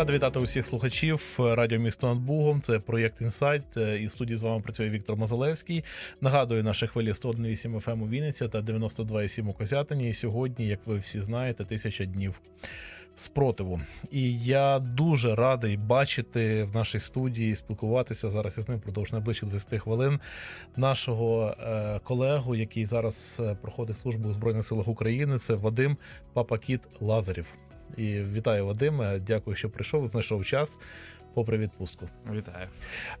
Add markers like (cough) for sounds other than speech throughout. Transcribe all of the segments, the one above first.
Радий вітати усіх слухачів Радіо Місто над Бугом. Це проєкт Інсайт. І в студії з вами працює Віктор Мазалевський. Нагадую, наші хвилі 101,8 FM у Вінниці та 92,7 у Козятині. І сьогодні, як ви всі знаєте, тисяча днів спротиву. І я дуже радий бачити в нашій студії, спілкуватися зараз із ним впродовж найближчих 20 хвилин. Нашого е, колегу, який зараз е, проходить службу у Збройних силах України, це Вадим Папакіт Лазарів. І вітаю Вадиме. Дякую, що прийшов. Знайшов час попри відпустку. Вітаю.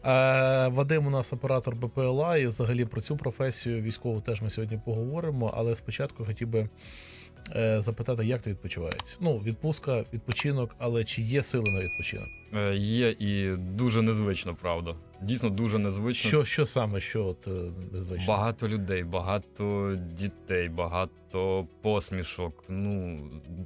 Е, Вадим у нас оператор БПЛА, і взагалі про цю професію військову теж ми сьогодні поговоримо. Але спочатку хотів би е, запитати, як ти відпочивається? Ну, відпустка, відпочинок, але чи є сили на відпочинок? Е, Є і дуже незвично, правда. Дійсно дуже незвично. Що, що саме, що от е, незвично? Багато людей, багато дітей, багато посмішок. Ну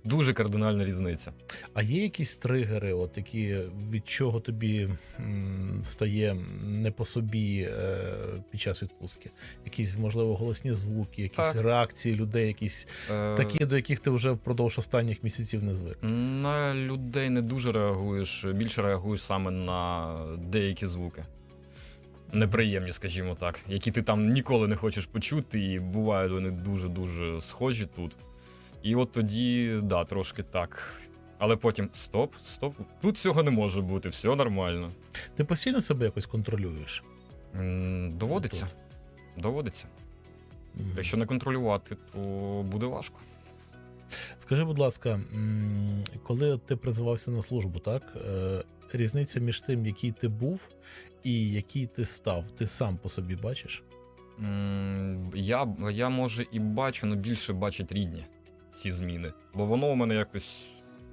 дуже кардинальна різниця. А є якісь тригери, от які від чого тобі м, стає не по собі е, під час відпустки? Якісь можливо голосні звуки, якісь Так. реакції людей, якісь Е, такі, до яких ти вже впродовж останніх місяців не звик. На людей не дуже реагуєш, більше реагуєш саме на деякі звуки. Неприємні, скажімо так, які ти там ніколи не хочеш почути, і бувають вони дуже-дуже схожі тут. І от тоді, да, трошки так. Але потім стоп, стоп, тут цього не може бути, все нормально. Ти постійно себе якось контролюєш? М, Доводиться. Доводиться. Мгм. Якщо не контролювати, то буде важко. Скажи, будь ласка, м, коли ти призивався на службу, так е, різниця між тим, який ти був і який ти став, ти сам по собі бачиш? Я, я може і бачу, але більше бачать рідні ці зміни. Бо воно у мене якось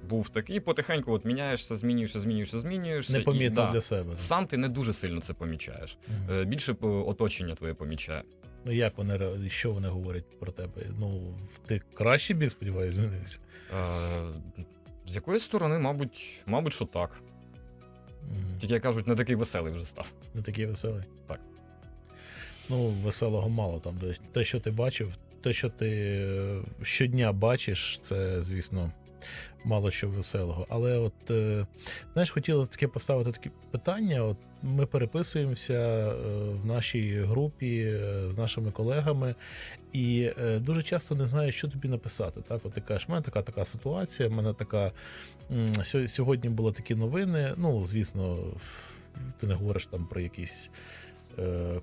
був такий, потихеньку от міняєшся, змінюєшся, змінюєшся, змінюєшся. Непомітно да, для себе. Сам ти не дуже сильно це помічаєш. Е, Більше оточення твоє помічає. Ну як вони що вони говорять про тебе? Ну ти кращий бік, сподіваюся, змінився. Е, З якоїсь сторони, мабуть, мабуть, що так. Тільки як кажуть, не такий веселий вже став. Не такий веселий. Так. Ну, веселого мало там. Те, що ти бачив, те, що ти е, щодня бачиш, це, звісно, мало що веселого. Але от, е, знаєш, хотілося таке поставити таке питання. От ми переписуємося е, в нашій групі е, з нашими колегами, і е, дуже часто не знають, що тобі написати. Так, от ти кажеш, в мене така така ситуація, в мене така сьогодні були такі новини. Ну, звісно, ти не говориш там про якісь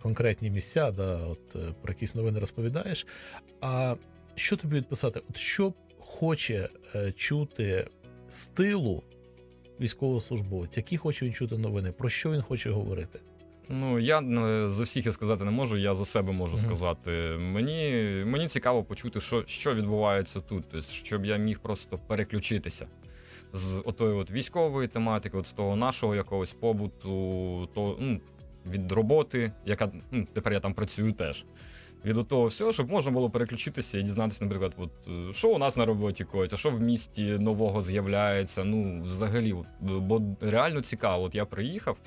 конкретні місця, да, от, про якісь новини розповідаєш. А що тобі відписати? От що хоче чути з тилу військовослужбовець, які хоче він чути новини, про що він хоче говорити? Ну, я е, за всіх я сказати не можу, я за себе можу Мгм. сказати. Мені, мені цікаво почути, що, що відбувається тут, тобто, щоб я міг просто переключитися з отої от військової тематики, от з того нашого якогось побуту, то, ну, від роботи, яка ну, тепер я там працюю теж. Від того всього, щоб можна було переключитися і дізнатися, наприклад, от, е, що у нас на роботі коїться, що в місті нового з'являється. Ну, взагалі, от, бо реально цікаво. От я приїхав.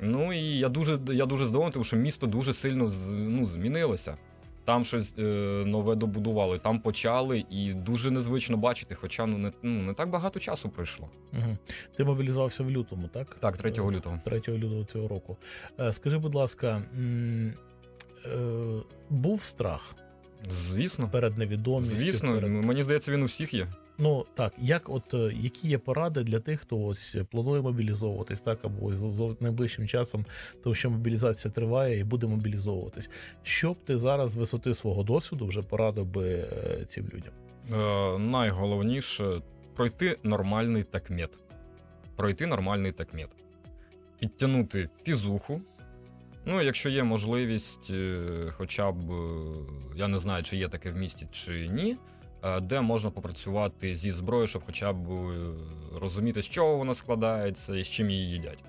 Ну і я дуже, я дуже здивований, тому що місто дуже сильно ну, змінилося. Там щось е, нове добудували, там почали, і дуже незвично бачити, хоча ну не, ну, не так багато часу пройшло. Угу. Ти мобілізувався в лютому, так? Так, 3 Е, лютого. 3 лютого цього року. Е, Скажи, будь ласка, е, був страх Звісно. перед невідомістю? Звісно, перед... мені здається, він у всіх є. Ну так, як от е, які є поради для тих, хто ось планує мобілізовуватись, так або з найближчим часом, тому що мобілізація триває і буде мобілізовуватись. Що б ти зараз з висоти свого досвіду вже порадив би е, цим людям? Е, найголовніше пройти нормальний такмет. Пройти нормальний такмет. Підтягнути фізуху. Ну, якщо є можливість, е, хоча б е, я не знаю, чи є таке в місті, чи ні, е, де можна попрацювати зі зброєю, щоб хоча б розуміти, з чого вона складається і з чим її їдять.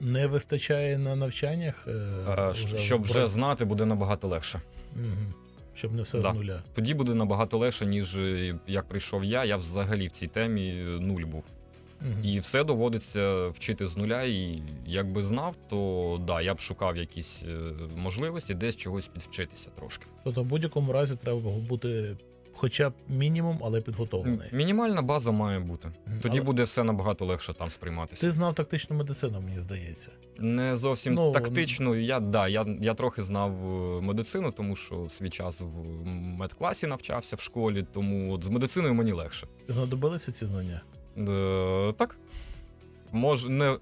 Не вистачає на навчаннях, Е, вже Щоб вже знати, буде набагато легше. Мгм. щоб не все Да. з нуля. Тоді буде набагато легше, ніж як прийшов я. Я взагалі в цій темі нуль був. І все доводиться вчити з нуля. І якби знав, то да, я б шукав якісь е, можливості десь чогось підвчитися трошки. Тобто, в будь-якому разі треба бути хоча б мінімум, але підготовлений. Мінімальна база має бути. Тоді Але буде все набагато легше там сприйматися. Ти знав тактичну медицину, мені здається. Не зовсім Ну, тактично. Я да, я, я трохи знав е, медицину, тому що свій час в медкласі навчався в школі, тому от з медициною мені легше. Знадобилися ці знання? Е, так. Може, не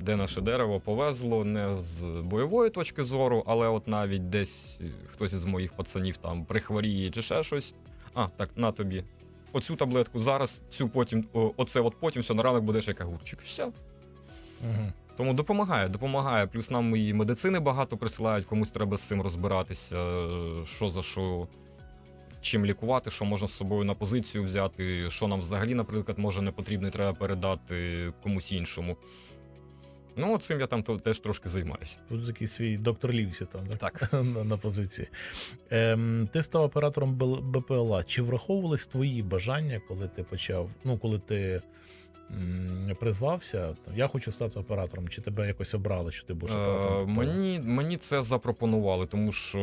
де наше дерево повезло, не з бойової точки зору, але от навіть десь е, хтось із моїх пацанів там прихворіє чи ще щось. А, так, на тобі. Оцю таблетку зараз, цю потім, оце от потім, все на ранок будеш як огурчик. Все. Угу. Тому допомагає, допомагає. Плюс нам і медицини багато присилають, комусь треба з цим розбиратися, е, що за що, чим лікувати, що можна з собою на позицію взяти, що нам взагалі, наприклад, може не потрібно і треба передати комусь іншому. Ну, цим я там теж трошки займаюся. Тут такий свій доктор Лівсі там, так? Так. (laughs) на, на позиції. Ем, ти став оператором БПЛА. Чи враховувались твої бажання, коли ти почав, ну, коли ти призвався? Я хочу стати оператором, чи тебе якось обрали, що ти будеш оператором? Е, мені, мені це запропонували, тому що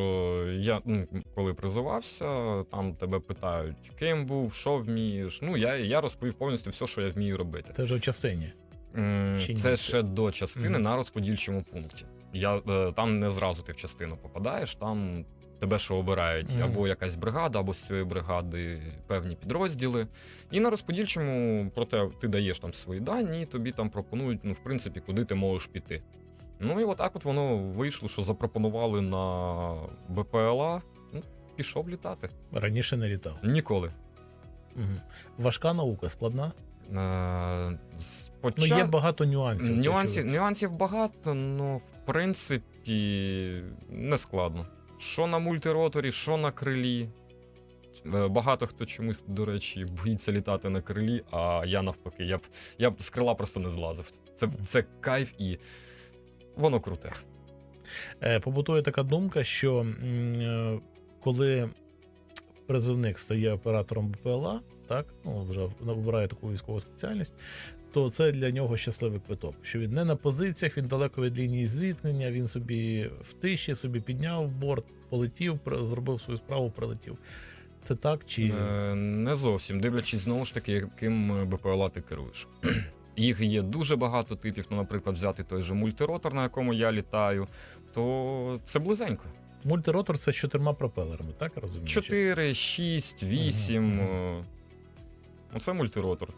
я, ну, коли призивався, там тебе питають, ким був, що вмієш. Ну, я, я розповів повністю все, що я вмію робити. Ти вже в частині. Чи ні? Це ще до частини Мгм. на розподільчому пункті. Я, е, там не зразу ти в частину попадаєш, там тебе ще обирають Мгм. або якась бригада, або з цієї бригади певні підрозділи. І на розподільчому, проте ти даєш там свої дані, і тобі там пропонують, ну, в принципі, куди ти можеш піти. Ну і отак от воно вийшло, що запропонували на БПЛА. Ну, пішов літати. Раніше не літав. Ніколи. Угу. Важка наука, складна. Е, Ну, є багато нюансів. Нюансів, нюансів багато, але в принципі не складно. Що на мультироторі, що на крилі. Е, Багато хто чомусь, до речі, боїться літати на крилі, а я навпаки, я б, я б з крила просто не злазив. Це, це кайф і воно круте. Е, Побутує така думка, що е, коли призовник стає оператором БПЛА, так, ну вже обирає таку військову спеціальність, то це для нього щасливий квиток. Що він не на позиціях, він далеко від лінії зіткнення, він собі в тиші, собі підняв борт, полетів, зробив свою справу, прилетів. Це так чи Е, Не зовсім, дивлячись знову ж таки, яким БПЛА ти керуєш. (clears throat) Їх є дуже багато типів. Ну, наприклад, взяти той же мультиротор, на якому я літаю, то це близенько. мультиротор це з чотирма пропелерами, так я розумію? Чи- 4, 6, 8. Мгм, е, Оце мультиротор.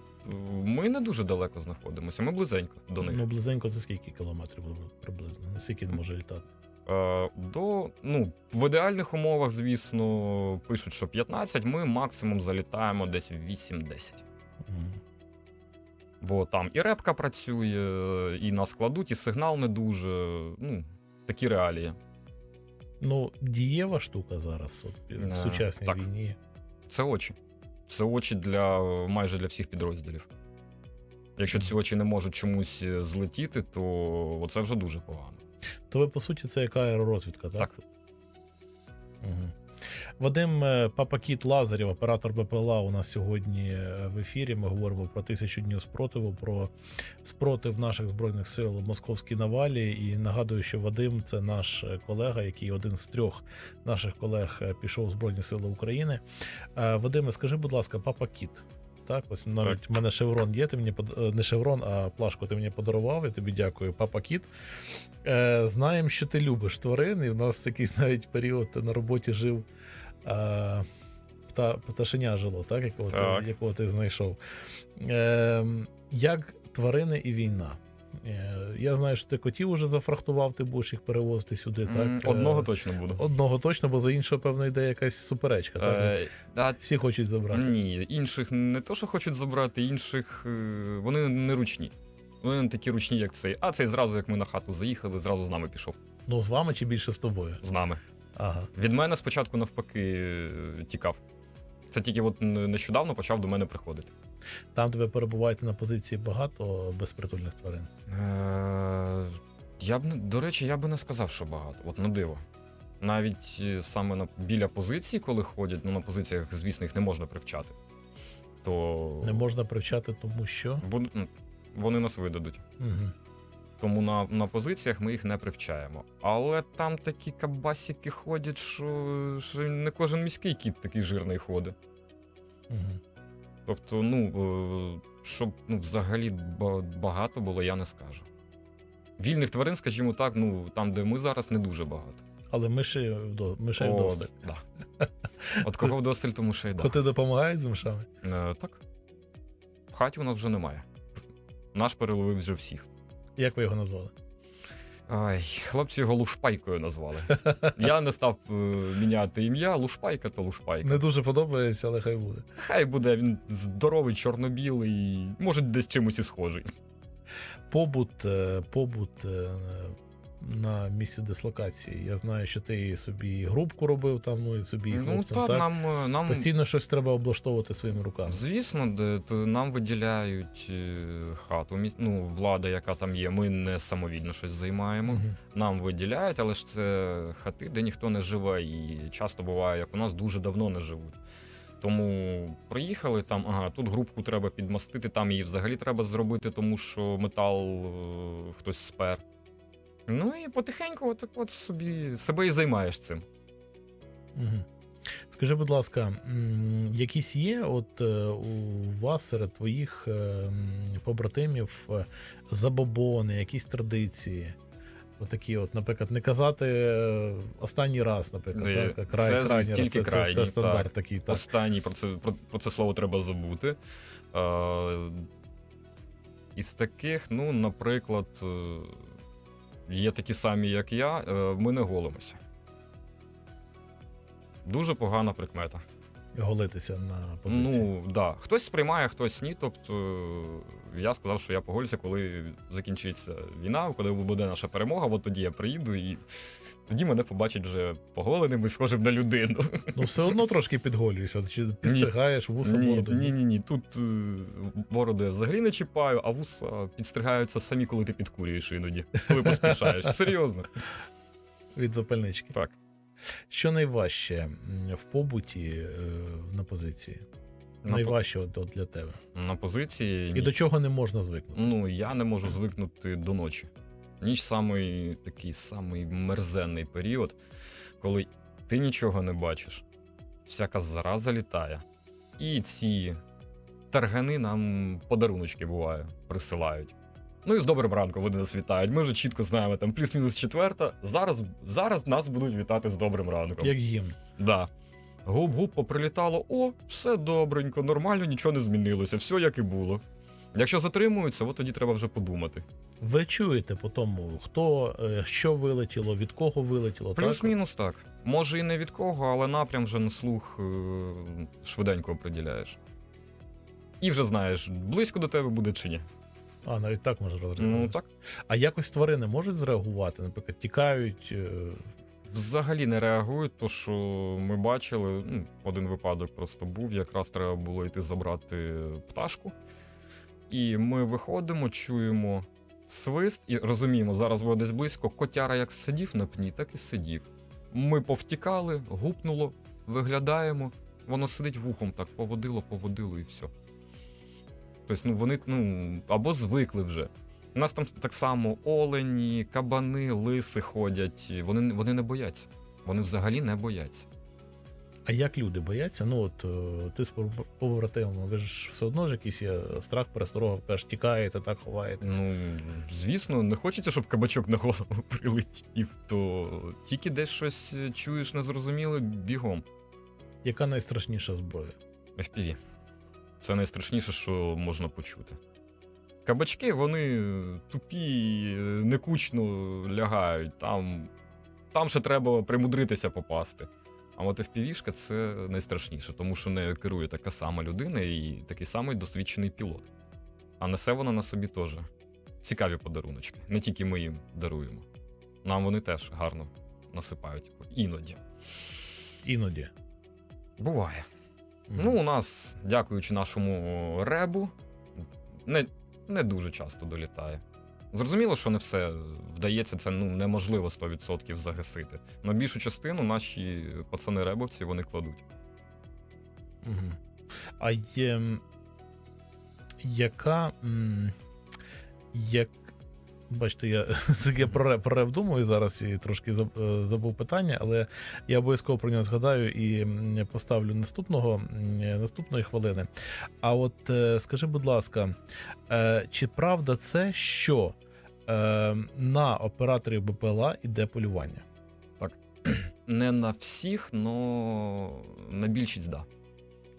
Ми не дуже далеко знаходимося, ми близенько до них. Ну, близенько за скільки кілометрів приблизно? Наскільки він може літати? Е, До, ну, в ідеальних умовах, звісно, пишуть, що 15, ми максимум залітаємо десь 8-10. Мгм. Бо там і репка працює, і нас кладуть, і сигнал не дуже. Ну, такі реалії. Ну, дієва штука зараз от, в Е, сучасній так. війні. Це очі. Це очі для майже для всіх підрозділів. Якщо ці очі не можуть чомусь е, злетіти, то це вже дуже погано. То ви, по суті, це яка аеророзвідка, так? Так. Угу. Вадим е, Папакіт Лазарів, оператор БПЛА, у нас сьогодні е, в ефірі. Ми говоримо про тисячу днів спротиву, про спротив наших збройних сил в московській навалі. І нагадую, що Вадим це наш е, колега, який один з трьох наших колег пішов в Збройні Сили України. Вадиме, скажи, будь ласка, Папакіт. Так, ось навіть в мене шеврон є. Ти мені под- е, не шеврон, а плашку ти мені подарував. Я тобі дякую, Папа Кіт. Е, знаємо, що ти любиш тварин, і в нас якийсь навіть період на роботі жив. Е, пта, пташеня жило, так? Якого, Так. Ти, якого ти знайшов. Е, як тварини і війна? Е, я знаю, що ти котів уже зафрахтував, ти будеш їх перевозити сюди, так? Одного Е, точно буду. Одного точно, бо за іншого, певно, йде якась суперечка. Так? Е, Всі хочуть забрати. ні, інших не то, що хочуть забрати, інших вони не ручні. Вони не такі ручні, як цей. А цей зразу, як ми на хату заїхали, зразу з нами пішов. Ну, з вами чи більше з тобою? З нами. Ага. Від мене спочатку навпаки тікав. Це тільки от нещодавно почав до мене приходити. Там, де ви перебуваєте на позиції багато безпритульних тварин. Е, я б не- до речі, я би не сказав, що багато. От на диво. Навіть е, саме на, біля позиції, коли ходять, ну на позиціях, звісно, їх не можна привчати. То Не можна привчати, тому що. буд- ну, вони нас видадуть. Угу. Тому на, на позиціях ми їх не привчаємо. Але там такі кабасики ходять, що, що не кожен міський кіт такий жирний ходить. Угу. Тобто, ну, е, щоб ну, взагалі багато було, я не скажу. Вільних тварин, скажімо так, ну там, де ми зараз, не дуже багато. Але вдо- мишей О, вдосталь. Да. (laughs) От кого вдосталь, тому що й да. Коти допомагають з мишами? Е, так. В хаті у нас вже немає. Наш переловив вже всіх. Як ви його назвали? Ай, хлопці його лушпайкою назвали. Я не став е, міняти ім'я, лушпайка то лушпайка. Не дуже подобається, але хай буде. Хай буде він здоровий, чорно-білий, може десь чимось і схожий. Побут, е, побут е, на місці дислокації. Я знаю, що ти собі і грубку робив там, ну і собі і Ну хлопцям, так, так? нам, е, нам Постійно щось треба облаштовувати своїми руками. звісно, де, то нам виділяють е, хату. Ну, влада, яка там є, ми не самовільно щось займаємо. Мгм. Нам виділяють, але ж це хати, де ніхто не живе, і часто буває, як у нас дуже давно не живуть. Тому приїхали там, ага, тут грубку треба підмастити, там її взагалі треба зробити, тому що метал е, хтось спер. Ну і потихеньку, от, от собі себе і займаєш цим. Мгм. Скажи, будь ласка, якісь є от е, у вас серед твоїх е, побратимів е, забобони, якісь традиції? Отакі, от, наприклад, не казати останній раз, наприклад, Ні, так, край, це крайній раз. тільки це, це, це стандарт так. такий. Так. Останній про це, про, про це слово треба забути. Е, із таких, ну, наприклад, є такі самі, як я, е, ми не голимося. Дуже погана прикмета. Голитися на позиції. Ну, да. Хтось сприймає, хтось ні. Тобто, я сказав, що я поголюся, коли закінчиться війна, коли буде наша перемога, от тоді я приїду і тоді мене побачать вже поголеним і схожим на людину. Ну, все одно трошки підголюєшся. Чи підстригаєш вуса Ні, бороду? ні, ні, ні. Тут е, бороду я взагалі не чіпаю, а вуса підстригаються самі, коли ти підкурюєш іноді, коли поспішаєш. Серйозно. Від запальнички. Так. Що найважче в побуті е, на позиції? На, Найважче от, от для тебе. на позиції. І ні. до чого не можна звикнути? Ну, я не можу звикнути до ночі. Ніч самий такий самий мерзенний період, коли ти нічого не бачиш, всяка зараза літає. І ці таргани нам подаруночки буває, присилають. Ну і з добрим ранком вони нас вітають. Ми вже чітко знаємо, там плюс-мінус четверта. Зараз, зараз нас будуть вітати з добрим ранком. Як гімн. Да. Гуп-гуп поприлітало, о, все добренько, нормально, нічого не змінилося, все як і було. Якщо затримуються, от тоді треба вже подумати. Ви чуєте по тому, хто е, що вилетіло, від кого вилетіло. Плюс-мінус так. Може і не від кого, але напрям вже на слух е, швиденько оприділяєш. І вже знаєш, близько до тебе буде чи ні. А, навіть так може розрахувати. Ну так. А якось тварини можуть зреагувати? Наприклад, тікають. е, Взагалі не реагують, то що ми бачили, ну, один випадок просто був, якраз треба було йти забрати пташку. І ми виходимо, чуємо свист і розуміємо, зараз буде десь близько. Котяра як сидів на пні, так і сидів. Ми повтікали, гупнуло, виглядаємо, воно сидить вухом, так поводило, поводило і все. Тобто, ну вони ну, або звикли вже. У нас там так само олені, кабани, лиси ходять. Вони, вони не бояться. Вони взагалі не бояться. А як люди бояться? Ну от е, ти з поб- побратимами, ви ж все одно ж якийсь є страх, пересторога, кажеш, тікаєте, так ховаєтесь. Ну, звісно, не хочеться, щоб кабачок на голову (laughs) прилетів, то тільки десь щось чуєш незрозуміле, бігом. Яка найстрашніша зброя? FPV. Це найстрашніше, що можна почути. Кабачки, вони тупі, некучно лягають. Там, там ще треба примудритися попасти. А от FPV-шка це найстрашніше, тому що нею керує така сама людина і такий самий досвідчений пілот. А несе вона на собі теж цікаві подаруночки. Не тільки ми їм даруємо. Нам вони теж гарно насипають іноді. Іноді. Буває. Ну, у нас, дякуючи нашому ребу, не, не дуже часто долітає. Зрозуміло, що не все вдається, це ну, неможливо 100% загасити. Но більшу частину наші пацани-ребовці вони кладуть. Мгм. А є. Яка. Як. Бачите, я, (laughs) я про, реп, думаю зараз і трошки е, забув питання, але я обов'язково про нього згадаю і поставлю наступного наступної хвилини. А от е, скажи, будь ласка, е, чи правда це, що е, на операторів БПЛА іде полювання? Так. (clears throat) Не на всіх, але на більшість да.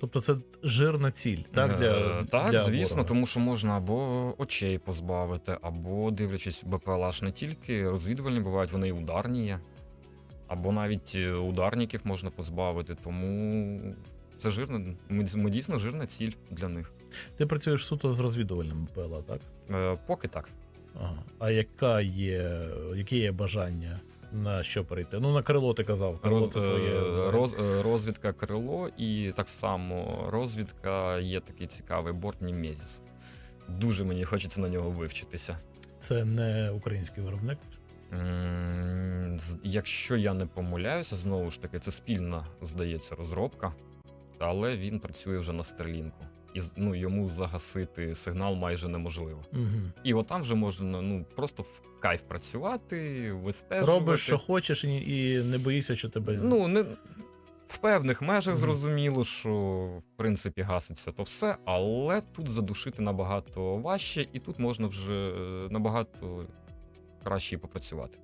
Тобто це жирна ціль, так? Для, Е, так, для звісно, ворога? тому що можна або очей позбавити, або дивлячись, БПЛА ж не тільки розвідувальні бувають, вони і ударні є. Або навіть е, ударників можна позбавити, тому це жирна, ми, ми дійсно жирна ціль для них. Ти працюєш суто з розвідувальним БПЛА, так? Е, поки так. Ага. А яка є, яке є бажання на що перейти? Ну, на крило ти казав. Крило Роз, це твоє. е, роз, е, розвідка крило, і так само розвідка є такий цікавий борт Німезіс. Дуже мені хочеться на нього вивчитися. Це не український виробник. Якщо я не помиляюся, знову ж таки, це спільна, здається, розробка, але він працює вже на Стерлінку. І ну, йому загасити сигнал майже неможливо. Угу. І от там вже можна ну, просто в кайф працювати, вистежувати. Робиш, що хочеш, і, не боїшся, що тебе. Ну, не... В певних межах зрозуміло, що в принципі гаситься то все, але тут задушити набагато важче, і тут можна вже е, набагато краще попрацювати.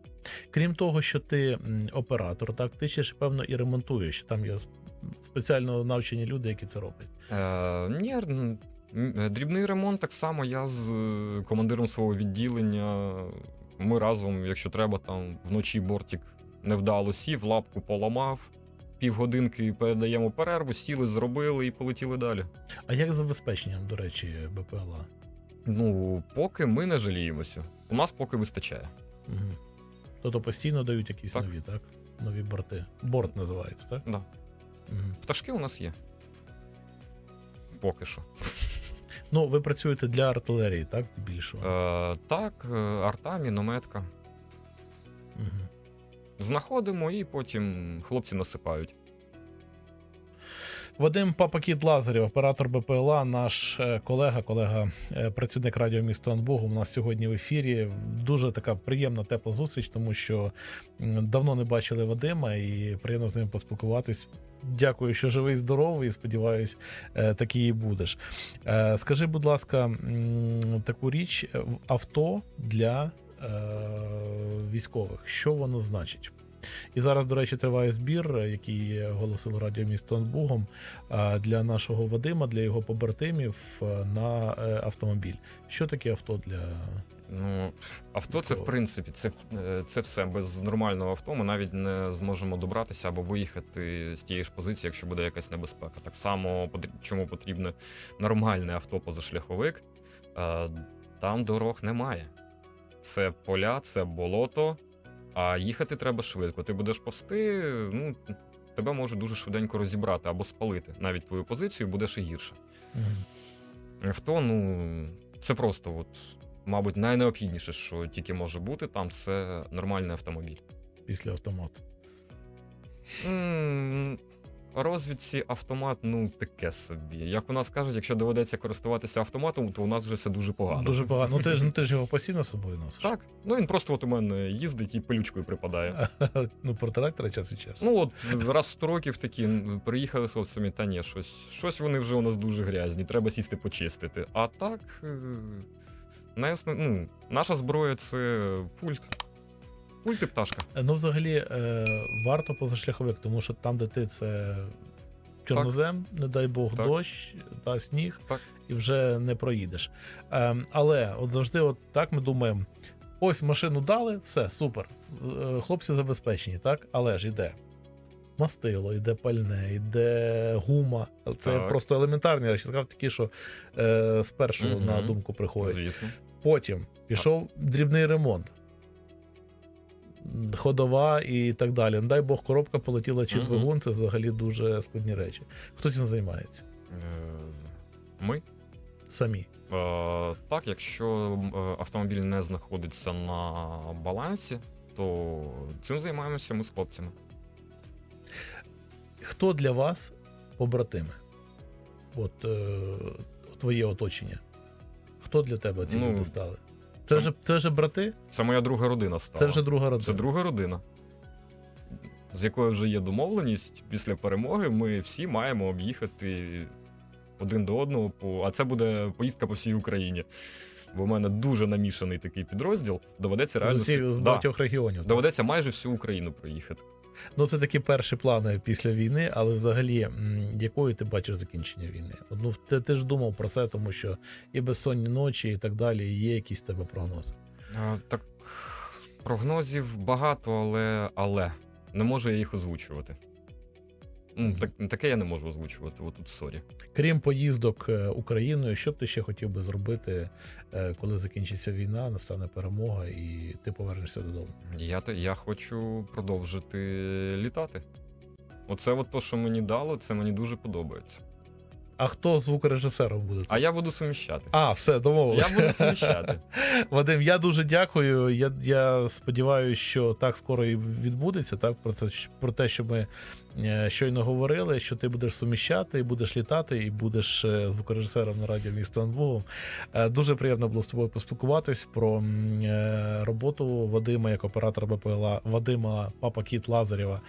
Крім того, що ти оператор, так, ти ще ж, певно, і ремонтуєш. Там с- спеціально навчені люди, які це роблять. Е, ні, дрібний ремонт так само. Я з е, командиром свого відділення. Ми разом, якщо треба, там вночі бортик невдало сів, лапку поламав. Півгодинки передаємо перерву, сіли, зробили і полетіли далі. А як з забезпеченням, до речі, БПЛА? Ну, поки ми не жаліємося. У нас поки вистачає. Угу. Тобто постійно дають якісь Так. нові, так? Нові борти. Борт називається, так? Да. Угу. Пташки у нас є. Поки що. Ну, ви працюєте для артилерії, так, здебільшого? Е, так, е, арта, мінометка. Угу. Знаходимо і потім хлопці насипають. Вадим Папакіт Лазарів, оператор БПЛА, наш е, колега, колега, е, працівник радіо місто Анбугу. У нас сьогодні в ефірі. Дуже така приємна тепла зустріч, тому що давно не бачили Вадима і приємно з ним поспілкуватись. Дякую, що живий, здоровий. Сподіваюсь, е, такий і будеш. Скажи, будь ласка, таку річ авто для військових. Що воно значить? І зараз, до речі, триває збір, е, який оголосило радіо місто Анбугом е, для нашого Вадима, для його побратимів е, на автомобіль. Що таке авто для Ну, авто це, в принципі, це, це все. Без нормального авто ми навіть не зможемо добратися або виїхати з тієї ж позиції, якщо буде якась небезпека. Так само, чому потрібне нормальне авто позашляховик, там дорог немає. Це поля, це болото, а їхати треба швидко. Ти будеш повсти, ну, тебе можуть дуже швиденько розібрати або спалити. Навіть твою позицію буде ще гірше. В то, ну, це просто, от, мабуть, найнеобхідніше, що тільки може бути там, це нормальний автомобіль. після автомату? М, Розвідці автомат, ну таке собі. Як у нас кажуть, якщо доведеться користуватися автоматом, то у нас вже все дуже погано. Дуже погано. Ну ти ж ну ти ж його постійно з собою носиш. Так, ну він просто от у мене їздить і пилючкою припадає. (laughs) ну, протирактора час від часу. Ну от раз в 100 років такі приїхали з та ні, щось, щось вони вже у нас дуже грязні, треба сісти почистити. А так, е, ну, наша зброя це пульт. Пульт пташка. Ну, взагалі, е, варто позашляховик, тому що там, де ти це чорнозем, не дай Бог, Так. дощ та сніг, Так. і вже не проїдеш. Е, але от завжди, от так ми думаємо: ось машину дали, все, супер. Е, Хлопці забезпечені, так? Але ж іде. Мастило, йде пальне, йде гума. Це Так. просто елементарні речі. Сказав такі, що е, спершу Мгм. на думку приходять. Звісно. Потім пішов дрібний ремонт. Ходова і так далі. Не дай Бог, коробка полетіла чи двигун, це взагалі дуже складні речі. Хто цим займається? Е, Ми. Самі. Е, Так, якщо е, автомобіль не знаходиться на балансі, то цим займаємося ми з хлопцями. Хто для вас побратими? От е, твоє оточення. Хто для тебе ці Ну, люди стали? Це вже, це вже брати? Це моя друга родина стала. Це вже друга родина. Це друга родина, з якою вже є домовленість. Після перемоги ми всі маємо об'їхати один до одного. По... А це буде поїздка по всій Україні. Бо в мене дуже намішаний такий підрозділ. Доведеться З реально з, всю- з да, багатьох регіонів. так? доведеться майже всю Україну проїхати. Ну, це такі перші плани після війни, але взагалі, якою ти бачиш закінчення війни? Ну, ти, ти ж думав про це, тому що і безсонні ночі, і так далі, і є якісь тебе прогнози. А, так прогнозів багато, але але не можу я їх озвучувати. Так, таке я не можу озвучувати. Отут сорі. Крім поїздок е, Україною, що б ти ще хотів би зробити, е, коли закінчиться війна, настане перемога, і ти повернешся додому? Я, я хочу продовжити літати. Оце от то, що мені дало, це мені дуже подобається. А хто звукорежисером буде? А я буду суміщати. А, все, домовилися. Я буду (laughs) суміщати. Вадим, я дуже дякую. Я, я сподіваюся, що так скоро і відбудеться. Так про це про те, що ми е, щойно говорили, що ти будеш суміщати, і будеш літати, і будеш е, звукорежисером на радіо міста Анбугом. Е, Дуже приємно було з тобою поспілкуватись про роботу Вадима як оператора БПЛА, Вадима Папа Кіт Лазарєва.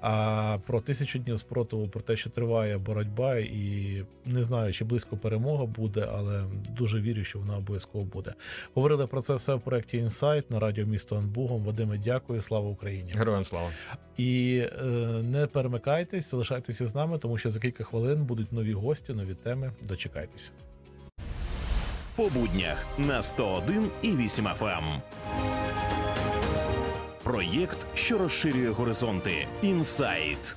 А про тисячу днів спротиву, про те, що триває боротьба, і не знаю, чи близько перемога буде, але дуже вірю, що вона обов'язково буде. Говорили про це все в проєкті Інсайт на радіо місто Анбугом. Вадиме, дякую, слава Україні! Героям слава. І е, не перемикайтесь, залишайтеся з нами, тому що за кілька хвилин будуть нові гості, нові теми. Дочекайтеся. по буднях на 101 і 8 FM. Проєкт, що розширює горизонти. Інсайт.